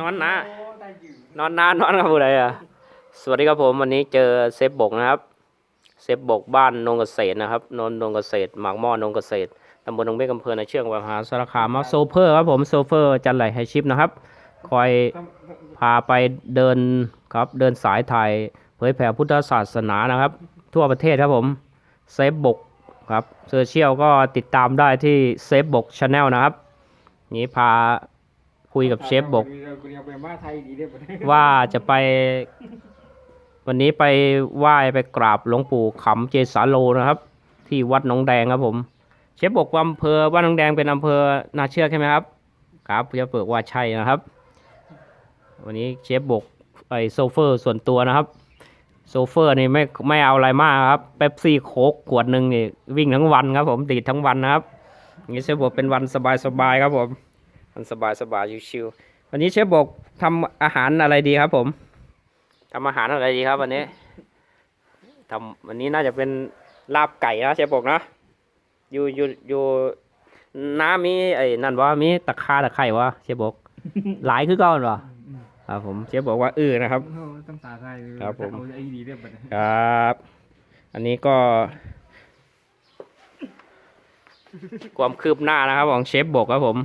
นอนนะนอนนานนอนกับผู้ใดอะ สวัสดีครับผมวันนี้เจอเซฟบกนะครับ เซฟบกบ้านนงเกษตรนะครับนนนงเกษตรหมากหม้อนงเกษตรตำบลนงเมฆอำเภอในเชือกมหาสารคามมาโซเฟอร์ครับผมโซเฟอร์จันไหลไฮชิปนะครับ คอยพาไปเดินครับ เดินสายถ่ายเผยแผ่พุทธศาสนานะครับ ทั่วประเทศครับผมเซฟบกครับโซเชียลก็ติดตามได้ที่เซฟบกชาแนลนะครับนี้พา คุยกับเชฟบกว่าจะไป วันนี้ไปไหว้ไปกราบหลวงปู่ขำเจสาโลนะครับ ที่วัดหนองแดงครับผม เชฟบอกว่าอำเภอวัดหนองแดงเป็นอำเภอนาเชือกใช่ไหมครับ ครับเชฟเปิดว่าใช่นะครับ วันนี้เชฟบอกไอโซเฟอร์ส่วนตัวนะครับโซเฟอร์นี่ไม่ไม่เอาอะไรมากครับเป๊ปซี่โค้กขวดหนึ่งนี่วิ่งทั้งวันครับผมดีดทั้งวันนะครับอย่างนี้เชฟบอกเป็นวันสบายๆครับผม วันสบายๆชิวๆวันนี้เชฟบอกทำอาหารอะไรดีครับ ผมทำอาหารอะไรดีครับ วันนี้ทำวันนี้น่าจะเป็นลาบไก่นะเชฟบอกนะอยู่อยู่อยู่น้ำมีไอ้นั่นวะมีตะคาตะไคร่วะเชฟบอกหลายคือเก่อนวะครับผมเชฟบอกว่าอื้อนะครับต้องตาใส่ครับผมเอาไอ้ดีเรียบร้อยครับ อันนี้ก็ ความคืบหน้านะครับของเชฟบอกครับผม